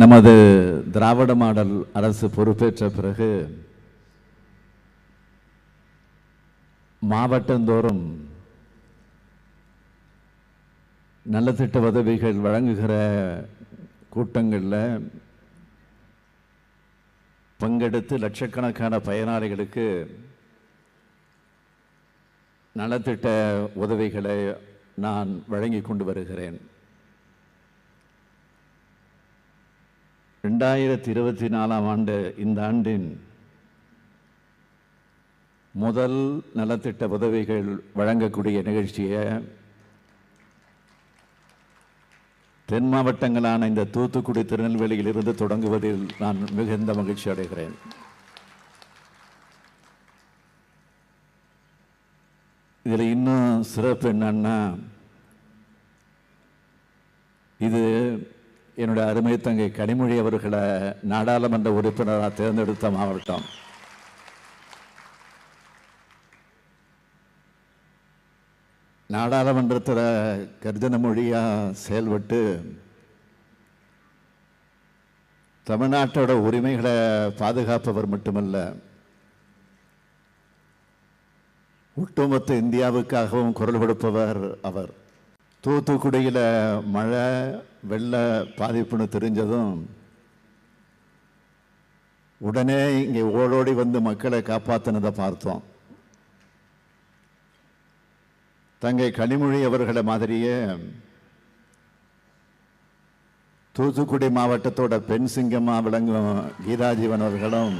நமது திராவிட மாடல் அரசு பொறுப்பேற்ற பிறகு மாவட்டந்தோறும் நலத்திட்ட உதவிகள் வழங்குகிற கூட்டங்களில் பங்கெடுத்து லட்சக்கணக்கான பயனாளிகளுக்கு நலத்திட்ட உதவிகளை நான் வழங்கி கொண்டு வருகிறேன். ரெண்டாயிரத்தி இருபத்தி நாலாம் ஆண்டு இந்த ஆண்டின் முதல் நலத்திட்ட உதவிகள் வழங்கக்கூடிய நிகழ்ச்சியை தென் மாவட்டங்களான இந்த தூத்துக்குடி திருநெல்வேலியில் இருந்து தொடங்குவதில் நான் மிகுந்த மகிழ்ச்சி அடைகிறேன். இதில் இன்னும் சிறப்பு என்னன்னா இது என்னுடைய அருமை தங்கை கனிமொழி அவர்களை நாடாளுமன்ற உறுப்பினராக தேர்ந்தெடுத்த மாவட்டம். நாடாளுமன்றத்தில் கர்ஜன மொழியாக செயல்பட்டு தமிழ்நாட்டோட உரிமைகளை பாதுகாப்பவர் மட்டுமல்ல ஒட்டுமொத்த இந்தியாவுக்காகவும் குரல் கொடுப்பவர் அவர். தூத்துக்குடியில் மழை வெள்ள பாதிப்புன்னு தெரிஞ்சதும் உடனே இங்கே ஓடோடி வந்து மக்களை காப்பாற்றினதை பார்த்தோம். தங்கை கனிமொழி அவர்களை மாதிரியே தூத்துக்குடி மாவட்டத்தோட பெண் சிங்கமாக விளங்கும் கீதாஜீவன் அவர்களும்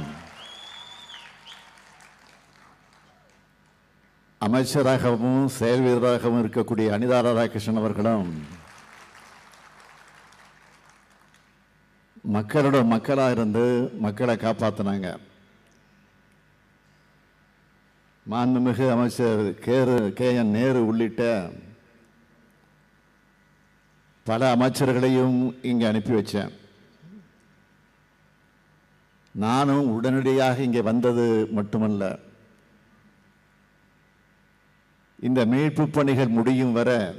அமைச்சராகவும் செயல் வீரராகவும் இருக்கக்கூடிய அனிதா ராதாகிருஷ்ணன் அவர்களும் மக்களோட மக்களாக இருந்து மக்களை காப்பாற்றினாங்க மாண்புமிகு அமைச்சர் கேரு கே என் நேரு உள்ளிட்ட பல அமைச்சர்களையும் இங்கே அனுப்பி வச்சேன். நானும் உடனடியாக இங்கே வந்தது மட்டுமல்ல இந்த மீட்பு பணிகள் முடியும் வர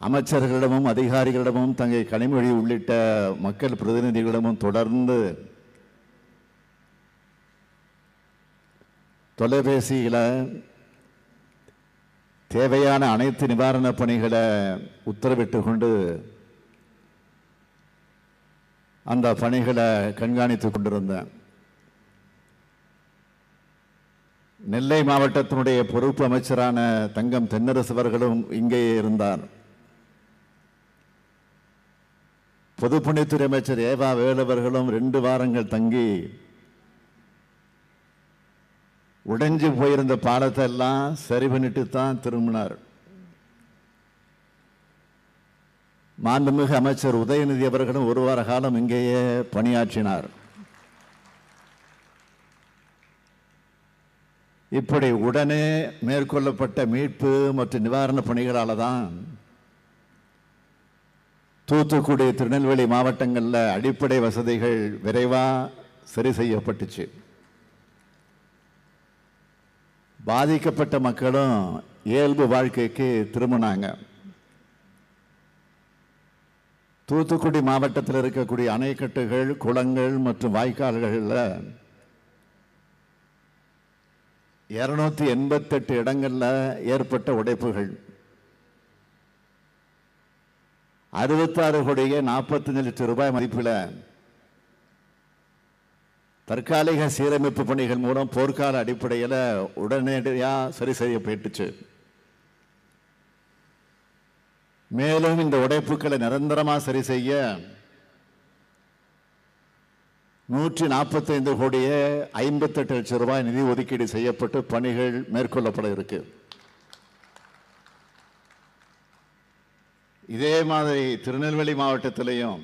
அமைச்சர்களிடமும் அதிகாரிகளிடமும் தங்கள் கனிமொழி உள்ளிட்ட மக்கள் பிரதிநிதிகளிடமும் தொடர்ந்து தொலைபேசியில் தேவையான அனைத்து நிவாரணப் பணிகளை உத்தரவிட்டு கொண்டு அந்த பணிகளை கண்காணித்து கொண்டிருந்தேன். நெல்லை மாவட்டத்தினுடைய பொறுப்பு அமைச்சரான தங்கம் தென்னரசு அவர்களும் இங்கேயே இருந்தார். பொதுப்பணித்துறை அமைச்சர் ஏவா வேலவர்களும் ரெண்டு வாரங்கள் தங்கி உடைஞ்சு போயிருந்த பாலத்தை எல்லாம் சரி பண்ணிட்டு தான் திரும்பினார். மாண்புமிகு அமைச்சர் உதயநிதி அவர்களும் ஒரு வார காலம் இங்கேயே பணியாற்றினார். இப்படி உடனே மேற்கொள்ளப்பட்ட மீட்பு மற்றும் நிவாரணப் பணிகளால் தான் தூத்துக்குடி திருநெல்வேலி மாவட்டங்களில் அடிப்படை வசதிகள் விரைவாக சரி செய்யப்பட்டுச்சு. பாதிக்கப்பட்ட மக்களும் இயல்பு வாழ்க்கைக்கு திரும்பினாங்க. தூத்துக்குடி மாவட்டத்தில் இருக்கக்கூடிய அணைக்கட்டுகள் குளங்கள் மற்றும் வாய்க்கால்களில் இருநூத்தி எண்பத்தெட்டு இடங்கள்ல ஏற்பட்ட உடைப்புகள். அறுபத்தாறு கோடியே நாற்பத்தஞ்சு லட்சம் ரூபாய் மதிப்பில் தற்காலிக சீரமைப்பு பணிகள் மூலம் போர்க்கால அடிப்படையில் உடனடியாக சரி செய்யப்பட்டுச்சு மேலும் இந்த உடைப்புகளை நிரந்தரமாக சரி செய்ய நூற்றி நாற்பத்தைந்து கோடியே ஐம்பத்தெட்டு லட்சம் ரூபாய் நிதி ஒதுக்கீடு செய்யப்பட்டு பணிகள் மேற்கொள்ளப்பட இருக்கு. இதே மாதிரி திருநெல்வேலி மாவட்டத்திலையும்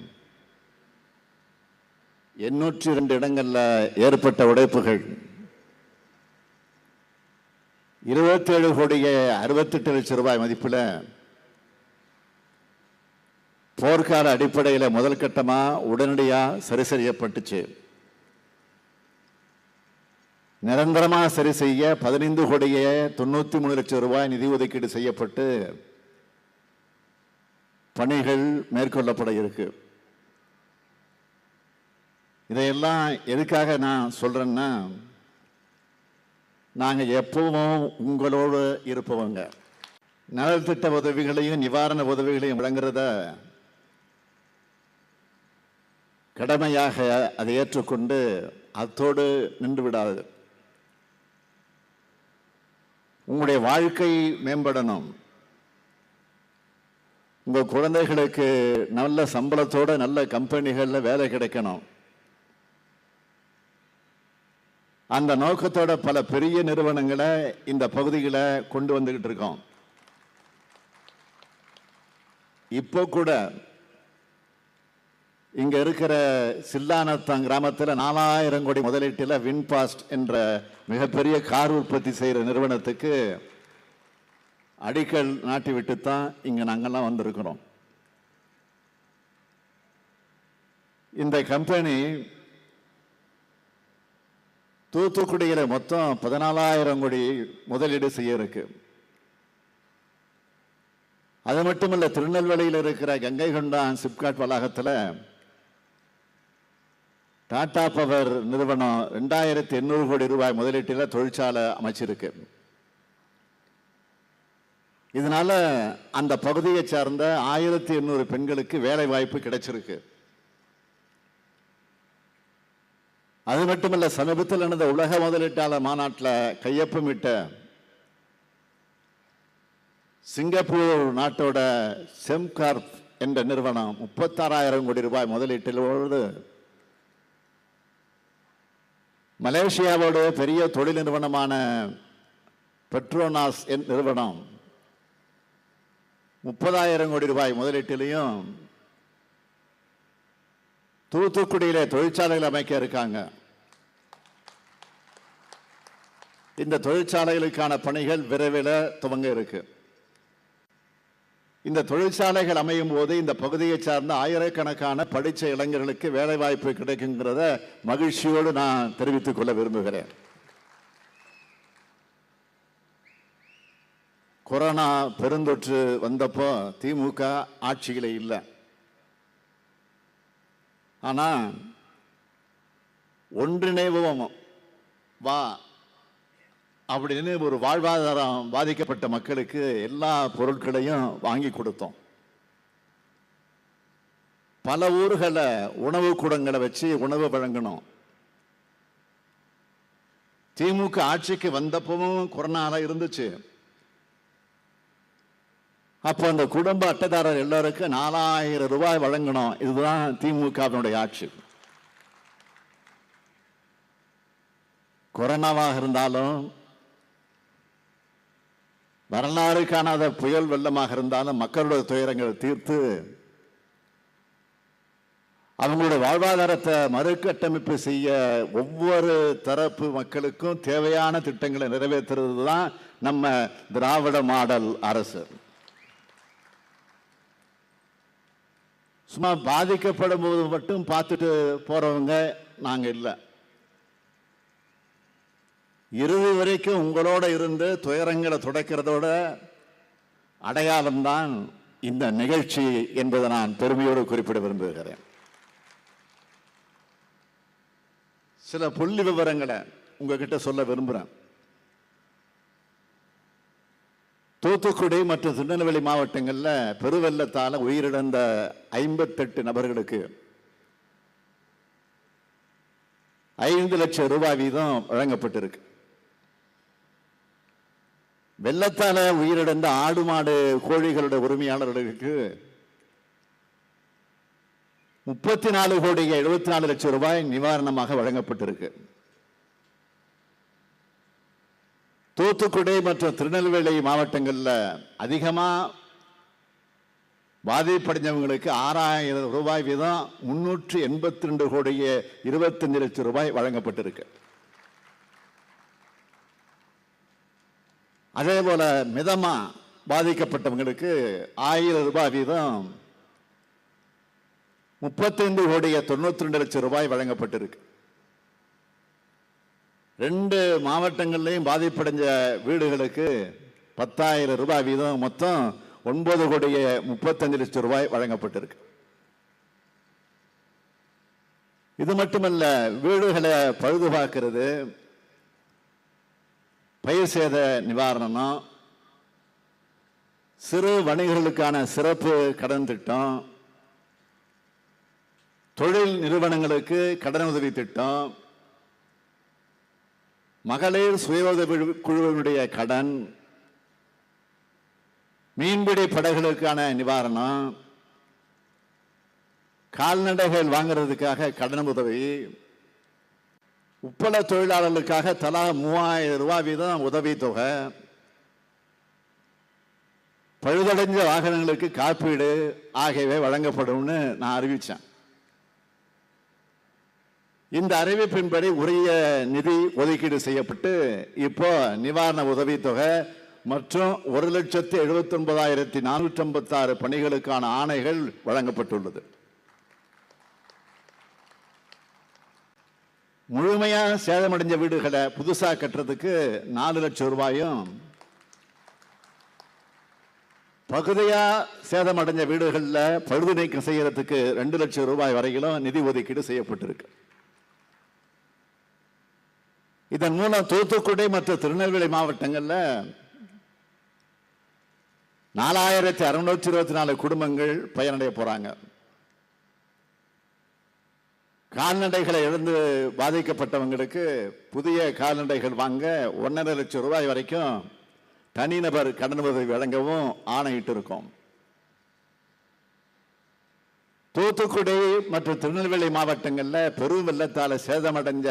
எண்ணூற்றி ரெண்டு இடங்களில் ஏற்பட்ட உடைப்புகள். இருபத்தேழு கோடியே அறுபத்தெட்டு லட்சம் ரூபாய் மதிப்பில் போர்க்கால அடிப்படையில் முதல் கட்டமாக உடனடியாக சரி செய்யப்பட்டுச்சு. நிரந்தரமாக சரி செய்ய பதினைந்து கோடியே தொண்ணூற்றி மூணு லட்சம் ரூபாய் நிதி ஒதுக்கீடு செய்யப்பட்டு பணிகள் மேற்கொள்ளப்பட இருக்கு. இதையெல்லாம் எதுக்காக நான் சொல்கிறேன்னா நாங்கள் எப்பவும் உங்களோடு இருப்பவங்க. நலத்திட்ட உதவிகளையும் நிவாரண உதவிகளையும் வழங்குறத கடமையாக அதை ஏற்றுக்கொண்டு அத்தோடு நின்று விடாது உங்களுடைய வாழ்க்கை மேம்படணும். உங்கள் குழந்தைகளுக்கு நல்ல சம்பளத்தோட நல்ல கம்பெனிகளில் வேலை கிடைக்கணும். அந்த நோக்கத்தோட பல பெரிய நிறுவனங்களை இந்த பகுதிகளை கொண்டு வந்துக்கிட்டு இருக்கோம். இப்போ கூட இங்க இருக்கிற சில்லானத்தான் கிராமத்தில் நாலாயிரம் கோடி முதலீட்டில் வின்பாஸ்ட் என்ற மிகப்பெரிய கார் உற்பத்தி செய்கிற நிறுவனத்துக்கு அடிக்கல் நாட்டி விட்டு தான் இங்கே நாங்கெல்லாம் வந்திருக்கிறோம். இந்த கம்பெனி தூத்துக்குடியில மொத்தம் பதினாலாயிரம் கோடி முதலீடு செய்ய இருக்கு. அது மட்டுமல்ல திருநெல்வேலியில் இருக்கிற கங்கை கொண்டான் சிப்காட் வளாகத்தில் டாடா பவர் நிறுவனம் ரெண்டாயிரத்தி எண்ணூறு கோடி ரூபாய் முதலீட்டில் தொழிற்சாலை அமைச்சிருக்கு. இதனால அந்த பகுதியை சார்ந்த ஆயிரத்தி எண்ணூறு பெண்களுக்கு வேலை வாய்ப்பு கிடைச்சிருக்கு. அது மட்டுமல்ல சமீபத்தில் நடந்த உலக முதலீட்டாளர் மாநாட்டில் கையொப்பமிட்ட சிங்கப்பூர் நாட்டோட செம்கார்ப் என்ற நிறுவனம் முப்பத்தாறாயிரம் கோடி ரூபாய் முதலீட்டிலோடு மலேசியாவோட பெரிய தொழில் நிறுவனமான பெட்ரோனாஸ் என் நிறுவனம் முப்பதாயிரம் கோடி ரூபாய் முதலீட்டிலையும் தூத்துக்குடியில தொழிற்சாலைகள் அமைக்க இருக்காங்க. இந்த தொழிற்சாலைகளுக்கான பணிகள் விரைவில் துவங்க இருக்குது இந்த தொழிற்சாலைகள் அமையும் போது இந்த பகுதியை சார்ந்த ஆயிரக்கணக்கான படித்த இளைஞர்களுக்கு வேலைவாய்ப்பு கிடைக்குங்கிறத மகிழ்ச்சியோடு நான் தெரிவித்துக் கொள்ள விரும்புகிறேன். கொரோனா பெருந்தொற்று வந்தப்போ திமுக ஆட்சியில் இல்லை. ஆனால் ஒன்றிணைவோம். வா அப்படின்னு ஒரு வாழ்வாதாரம் பாதிக்கப்பட்ட மக்களுக்கு எல்லா பொருட்களையும் வாங்கி கொடுத்தோம். பல ஊர்களை உணவு கூடங்களை வச்சு உணவு வழங்கணும் திமுக ஆட்சிக்கு வந்தப்பவும் கொரோனால இருந்துச்சு. அப்போ அந்த குடும்ப அட்டைதாரர் எல்லாருக்கும் நாலாயிரம் ரூபாய் வழங்கணும் இதுதான் திமுகவினுடைய ஆட்சி. கொரோனாவாக இருந்தாலும் வரலாறு காணாத புயல் வெள்ளமாக இருந்தாலும் மக்களுடைய துயரங்களை தீர்த்து அவங்களுடைய வாழ்வாதாரத்தை மறுகட்டமைப்பு செய்ய ஒவ்வொரு தரப்பு மக்களுக்கும் தேவையான திட்டங்களை நிறைவேற்றுறது தான் நம்ம திராவிட மாடல் அரசு. சும்மா பாதிக்கப்படும் போது மட்டும் பார்த்துட்டு போறவங்க நாங்கள் இல்லை. இறுதி வரைக்கும் உங்களோட இருந்து துயரங்களை துடைக்கிறதோட அடையாளம்தான் இந்த நிகழ்ச்சி என்பதை நான் பெருமையோடு குறிப்பிட விரும்புகிறேன். சில புள்ளி விவரங்களை உங்ககிட்ட சொல்ல விரும்புகிறேன் தூத்துக்குடி மற்றும் திருநெல்வேலி மாவட்டங்களில் பெருவெள்ளத்தால் உயிரிழந்த ஐம்பத்தெட்டு நபர்களுக்கு ஐந்து லட்சம் ரூபாய் வீதம் வழங்கப்பட்டிருக்கு. வெள்ளத்தால உயிரிழந்த ஆடு மாடு கோழிகளுடைய உரிமையாளர்களுக்கு முப்பத்தி நாலு கோடி எழுபத்தி நாலு லட்சம் ரூபாய் நிவாரணமாக வழங்கப்பட்டிருக்கு. தூத்துக்குடி மற்றும் திருநெல்வேலி மாவட்டங்களில் அதிகமா பாதிப்படைஞ்சவங்களுக்கு ஆறாயிரம் ரூபாய் வீதம் முன்னூற்றி எண்பத்தி ரெண்டு கோடியே இருபத்தஞ்சு லட்சம் ரூபாய் வழங்கப்பட்டிருக்கு. அதே போல மிதமா பாதிக்கப்பட்டவங்களுக்கு ஆயிரம் ரூபாய் வீதம் முப்பத்தைந்து கோடிய தொண்ணூத்தி ரெண்டு லட்சம் ரூபாய் வழங்கப்பட்டிருக்கு. ரெண்டு மாவட்டங்கள்லையும் பாதிப்படைஞ்ச வீடுகளுக்கு பத்தாயிரம் ரூபாய் வீதம் மொத்தம் ஒன்பது கோடிய முப்பத்தஞ்சு லட்சம் ரூபாய் வழங்கப்பட்டிருக்கு. இது மட்டுமல்ல வீடுகளை பழுதுபார்க்கிறது பயிர் சேத நிவாரணம் சிறு வணிகர்களுக்கான சிறப்பு கடன் திட்டம் தொழில் நிறுவனங்களுக்கு கடன் உதவி திட்டம் மகளிர் சுய உதவி குழுவினுடைய கடன் மீன்பிடி படகுகளுக்கான நிவாரணம் கால்நடைகள் வாங்குறதுக்காக கடன் உதவி உப்பள தொழிலாளர்களுக்காக தலா மூவாயிரம் ரூபாய் வீதம் உதவித்தொகை பழுதடைஞ்ச வாகனங்களுக்கு காப்பீடு ஆகியவை வழங்கப்படும்னு நான் அறிவித்தேன் இந்த அறிவிப்பின்படி உரிய நிதி ஒதுக்கீடு செய்யப்பட்டு இப்போ நிவாரண உதவித்தொகை மற்றும் ஒரு லட்சத்து எழுபத்தி ஒன்பதாயிரத்தி நானூற்றி ஐம்பத்தாறு பணிகளுக்கான ஆணைகள் வழங்கப்பட்டுள்ளது. முழுமையாக சேதமடைஞ்ச வீடுகளை புதுசா கட்டுறதுக்கு நாலு லட்சம் ரூபாயும் பகுதியாக சேதமடைஞ்ச வீடுகளில் பழுது நீக்கம் செய்யறதுக்கு ரெண்டு லட்சம் ரூபாய் வரையிலும் நிதி ஒதுக்கீடு செய்யப்பட்டிருக்கு. இதன் மூலம் தூத்துக்குடி மற்றும் திருநெல்வேலி மாவட்டங்களில் நாலாயிரத்தி அறுநூற்றி இருபத்தி நாலு குடும்பங்கள் பயனடைய போறாங்க. கால்நடைகளை இழந்து பாதிக்கப்பட்டவங்களுக்கு புதிய கால்நடைகள் வாங்க ஒன்றரை லட்சம் ரூபாய் வரைக்கும் தனிநபர் கடன் உதவி வழங்கவும் ஆணையிட்டு இருக்கோம் தூத்துக்குடி மற்றும் திருநெல்வேலி மாவட்டங்களில் பெரும் வெள்ளத்தால் சேதமடைஞ்ச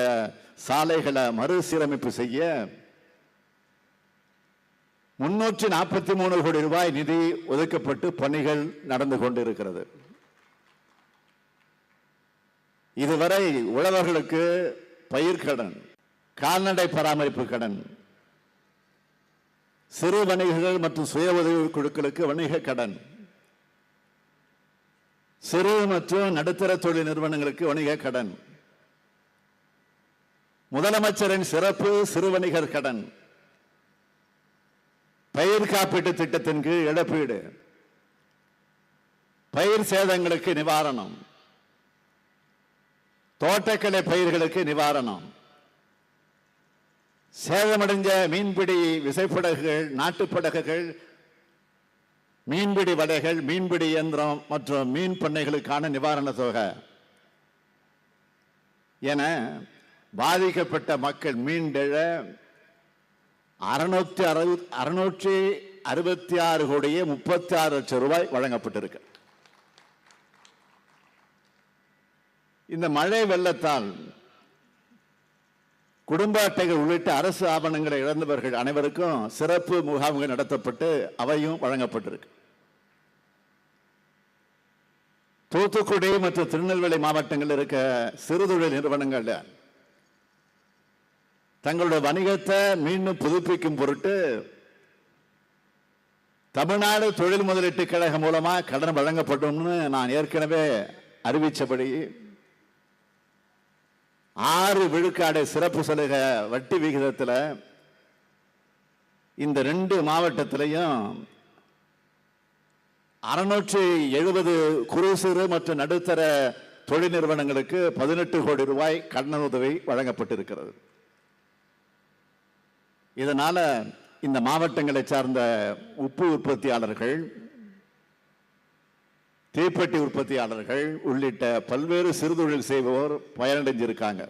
சாலைகளை மறுசீரமைப்பு செய்ய முன்னூற்றி நாற்பத்தி மூணு கோடி ரூபாய் நிதி ஒதுக்கப்பட்டு பணிகள் நடந்து கொண்டிருக்கிறது. இதுவரை உழவர்களுக்கு பயிர்க்கடன் கால்நடை பராமரிப்பு கடன் சிறு வணிகர்கள் மற்றும் சுய உதவி குழுக்களுக்கு வணிக கடன் சிறு மற்றும் நடுத்தர தொழில் நிறுவனங்களுக்கு வணிக கடன் முதலமைச்சரின் சிறப்பு சிறு வணிகர் கடன் பயிர் காப்பீட்டு திட்டத்தின் கீழ் இழப்பீடு பயிர் சேதங்களுக்கு நிவாரணம் தோட்டக்கலை பயிர்களுக்கு நிவாரணம். சேதமடைஞ்ச மீன்பிடி விசைப்படகுகள் நாட்டுப்படகுகள் மீன்பிடி வலைகள் மீன்பிடி இயந்திரம் மற்றும் மீன் பண்ணைகளுக்கான நிவாரண தொகை. என பாதிக்கப்பட்ட மக்கள் மீண்டெழ அறுநூற்றி அறுபது அறுநூற்றி அறுபத்தி ஆறு கோடியே முப்பத்தி ஆறு லட்சம் ரூபாய் வழங்கப்பட்டிருக்கு. இந்த மழை வெள்ளத்தால் குடும்ப அட்டைகள் உள்ளிட்ட அரசு ஆவணங்களை இழந்தவர்கள் அனைவருக்கும் சிறப்பு முகாம்கள் நடத்தப்பட்டு அவையும் வழங்கப்பட்டிருக்கு. தூத்துக்குடி மற்றும் திருநெல்வேலி மாவட்டங்களில் இருக்க சிறுதொழில் நிறுவனங்கள் தங்களுடைய வணிகத்தை மீண்டும் புதுப்பிக்கும் பொருட்டு தமிழ்நாடு தொழில் முதலீட்டு கழகம் மூலமா கடன் வழங்கப்படும் நான் ஏற்கனவே அறிவித்தபடி ஆறு விழுக்காடு சிறப்பு சலுகை வட்டி விகிதத்தில் இந்த ரெண்டு மாவட்டத்திலையும் அறுநூற்றி எழுபது குறு சிறு மற்றும் நடுத்தர தொழில் நிறுவனங்களுக்கு பதினெட்டு கோடி ரூபாய் கடன் உதவி வழங்கப்பட்டிருக்கிறது. இதனால் இந்த மாவட்டங்களை சார்ந்த உப்பு உற்பத்தியாளர்கள் தீப்பெட்டி உற்பத்தியாளர்கள் உள்ளிட்ட பல்வேறு சிறுதொழில் செய்பவர் பயனடைஞ்சிருக்காங்க.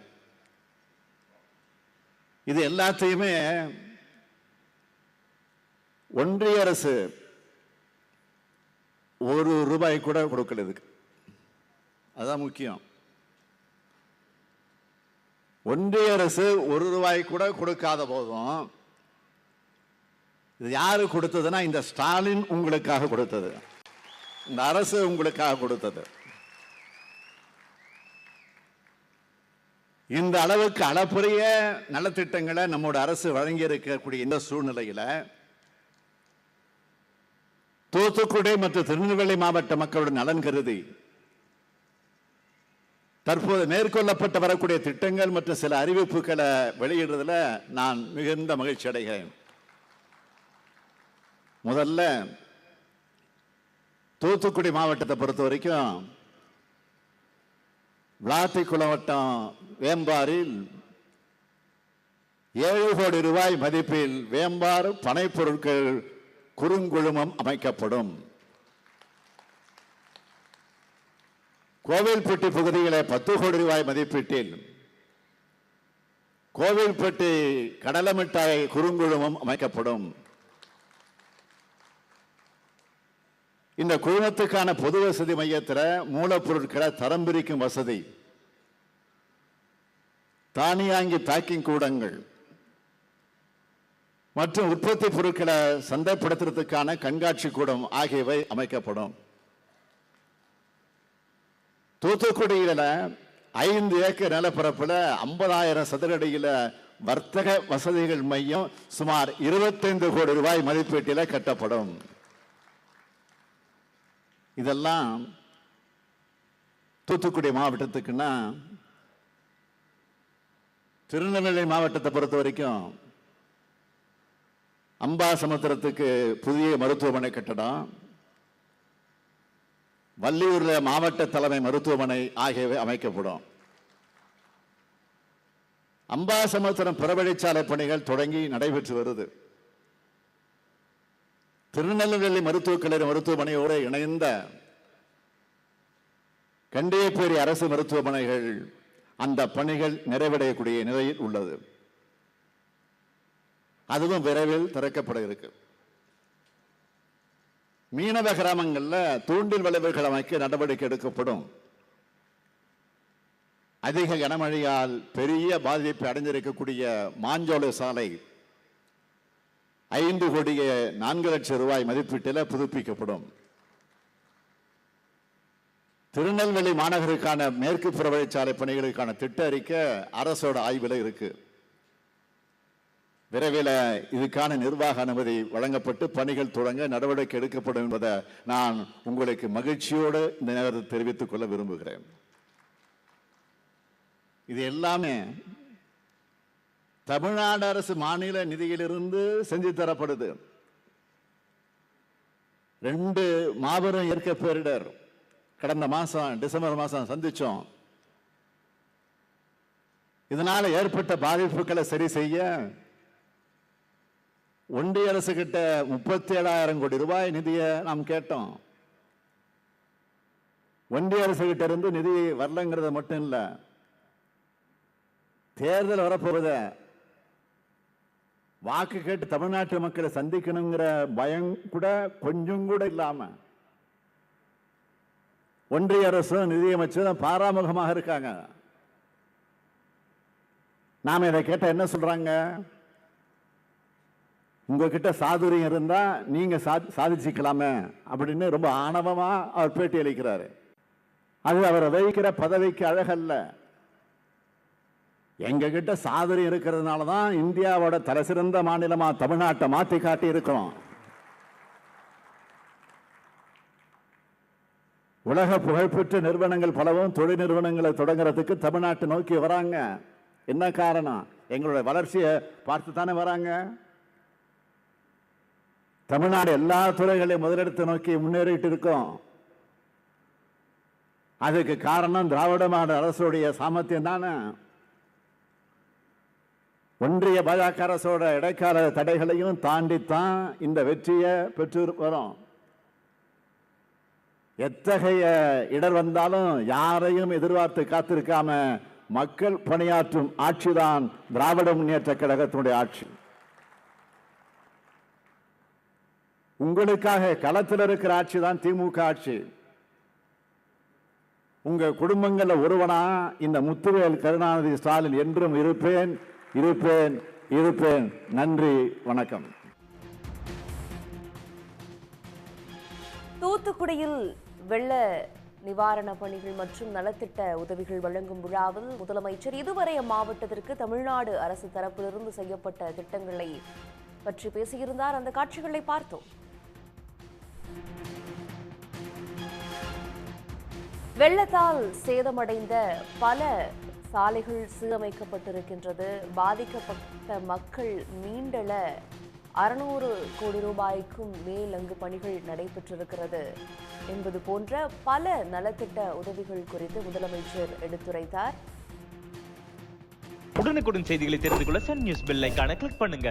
இது எல்லாத்தையுமே ஒன்றிய அரசு ஒரு ரூபாய் கூட கொடுக்கல இதுக்கு. அதான் முக்கியம். ஒன்றிய அரசு ஒரு ரூபாய் கூட கொடுக்காத போதும் இது யாரு கொடுத்ததுன்னா இந்த ஸ்டாலின் உங்களுக்காக கொடுத்தது. இந்த அரசு உங்களுக்காக கொடுத்தது. இந்த அளவுக்கு அளப்பரிய நலத்திட்டங்களை நம்மோட அரசு வழங்கி இருக்கக்கூடிய இந்த சூழ்நிலையில் தூத்துக்குடி மற்றும் திருநெல்வேலி மாவட்ட மக்களோட நலன் கருதி தற்போது மேற்கொள்ளப்பட்டு வரக்கூடிய திட்டங்கள் மற்றும் சில அறிவிப்புகளை வெளியிடுறதுல நான் மிகுந்த மகிழ்ச்சி அடைகிறேன். முதல்ல தூத்துக்குடி மாவட்டத்தை பொறுத்த வரைக்கும் விளாத்தி குளவட்டம் வேம்பாரில் ஏழு கோடி ரூபாய் மதிப்பில் வேம்பார் பனைப்பொருட்கள் குறுங்குழுமம் அமைக்கப்படும். கோவில்பட்டி பகுதியிலே பத்து கோடி ரூபாய் மதிப்பீட்டில் கோவில்பட்டி கடலமிட்டாய் குறுங்குழுமம் அமைக்கப்படும். இந்த குழுமத்துக்கான பொது வசதி மையத்தில் மூலப்பொருட்களை தரம் பிரிக்கும் வசதி. தானியாங்கி பேக்கிங் கூடங்கள். மற்றும் உற்பத்தி பொருட்களை சந்தைப்படுத்துறதுக்கான கண்காட்சி கூடம் ஆகியவை அமைக்கப்படும். தூத்துக்குடியில் ஐந்து ஏக்கர் நிலப்பரப்பில் ஐம்பதாயிரம் சதுரடியில் வர்த்தக வசதிகள் மையம் சுமார் இருபத்தைந்து கோடி ரூபாய் மதிப்பீட்டில் கட்டப்படும். இதெல்லாம் தூத்துக்குடி மாவட்டத்துக்குன்னா திருநெல்வேலி மாவட்டத்தை பொறுத்த வரைக்கும் அம்பா சமுத்திரத்துக்கு புதிய மருத்துவமனை கட்டடம் வள்ளியூரில் மாவட்ட தலைமை மருத்துவமனை ஆகியவை அமைக்கப்படும். அம்பாசமுத்திரம் புறவழிச்சாலை பணிகள் தொடங்கி நடைபெற்று வருது. திருநெல்வேலி மருத்துவக் கல்லூரி மருத்துவமனையோடு இணைந்த கண்டியப்பேரி அரசு மருத்துவமனைகள் அந்த பணிகள் நிறைவடையக்கூடிய நிலையில் உள்ளது. அதுவும் விரைவில் திறக்கப்பட இருக்கு. மீனவ கிராமங்களில் தூண்டில் விளைவுகள் அமைக்க நடவடிக்கை எடுக்கப்படும். அதிக கனமழையால் பெரிய பாதிப்பை அடைந்திருக்கக்கூடிய மாஞ்சோலை சாலை ஐந்து கோடியே நான்கு லட்சம் ரூபாய் மதிப்பீட்டில் புதுப்பிக்கப்படும். திருநெல்வேலி மாநகருக்கான மேற்கு புறவழிச்சாலை பணிகளுக்கான திட்ட அறிக்கை அரசோட ஆய்வில் இருக்கு. விரைவில் இதுக்கான நிர்வாக அனுமதி வழங்கப்பட்டு பணிகள் தொடங்க நடவடிக்கை எடுக்கப்படும் என்பதை நான் உங்களுக்கு மகிழ்ச்சியோடு இந்த நேரத்தில் தெரிவித்துக் கொள்ள விரும்புகிறேன். இது எல்லாமே தமிழ்நாடு அரசு மாநில நிதியிலிருந்து செஞ்சு தரப்படுது. ரெண்டு மாபெரும் இயற்கை பேரிடர். கடந்த மாசம் டிசம்பர் மாசம் சந்திச்சோம். இதனால ஏற்பட்ட பாதிப்புகளை சரி செய்ய ஒன்றிய அரசு கிட்ட முப்பத்தி ஏழாயிரம் கோடி ரூபாய் நிதியை நாம் கேட்டோம். ஒன்றிய அரசு கிட்ட இருந்து நிதி வரலங்கிறது மட்டும் இல்லை தேர்தல் வரப்போகிறத வாக்கு கேட்டு தமிழ்நாட்டு மக்களை சந்திக்கணுங்கிற பயம் கூட கொஞ்சம் கூட இல்லாம ஒன்றிய அரசும் நிதியமைச்சரும் பாராமுகமாக இருக்காங்க. நாம் இதை கேட்ட என்ன சொல்றாங்க? உங்ககிட்ட சாதுரியம் இருந்தா நீங்க சா- சாதிச்சுக்கலாமே அப்படின்னு ரொம்ப ஆணவமா அவர் பேட்டி அளிக்கிறாரு. அது அவரை வகிக்கிற பதவிக்கு அழகல்ல. எங்க கிட்ட இருக்கிறதுனால தான் இந்தியாவோட தலைசிறந்த மாநிலமாக தமிழ்நாட்டை மாற்றி காட்டி இருக்கிறோம் உலக புகழ்பெற்ற நிறுவனங்கள் பலவும் தொழில் நிறுவனங்களை தொடங்குறதுக்கு தமிழ்நாட்டை நோக்கி வராங்க. என்ன காரணம்? எங்களுடைய வளர்ச்சியை பார்த்து தானே வராங்க. தமிழ்நாடு எல்லா துறைகளையும் முதலிடத்தை நோக்கி முன்னேறிட்டு இருக்கோம். அதுக்கு காரணம் திராவிட மாநில அரசுடைய சாமர்த்தியம் தானே. ஒன்றிய பாஜக அரசோட இடைக்கால தடைகளையும் தாண்டித்தான் இந்த வெற்றியை பெற்றிருக்கிறோம் எத்தகைய இடர் வந்தாலும் யாரையும் எதிர்பார்த்து காத்திருக்காம மக்கள் பணியாற்றும் ஆட்சிதான் திராவிட முன்னேற்ற கழகத்தினுடைய ஆட்சி. உங்களுக்காக களத்தில் இருக்கிற ஆட்சி தான் திமுக ஆட்சி. உங்க குடும்பங்களில் ஒருவனா இந்த முத்துவேல் கருணாநிதி ஸ்டாலின் என்றும் இருப்பேன். இருப்பேன் இருப்பேன். நன்றி வணக்கம். தூத்துக்குடியில் வெள்ள நிவாரண பணிகள் மற்றும் நலத்திட்ட உதவிகள் வழங்கும் விழாவில் முதலமைச்சர் இதுவரை அம்மாவட்டத்திற்கு தமிழ்நாடு அரசு தரப்பிலிருந்து செய்யப்பட்ட திட்டங்களை பற்றி பேசியிருந்தார். அந்த காட்சிகளை பார்த்தோம். வெள்ளத்தால் சேதமடைந்த பல சாலைகள் சீரமைக்கப்பட்டிருக்கின்றது. பாதிக்கப்பட்ட மக்கள் மீண்டெழ அறுநூறு கோடி ரூபாய்க்கும் மேல் அங்கு பணிகள் நடைபெற்றிருக்கிறது என்பது போன்ற பல நலத்திட்ட உதவிகள் குறித்து முதலமைச்சர் எடுத்துரைத்தார். உடனுக்குடன் செய்திகளை தெரிந்து கொள்ள சன் நியூஸ் பெல் ஐகானை கிளிக் பண்ணுங்க.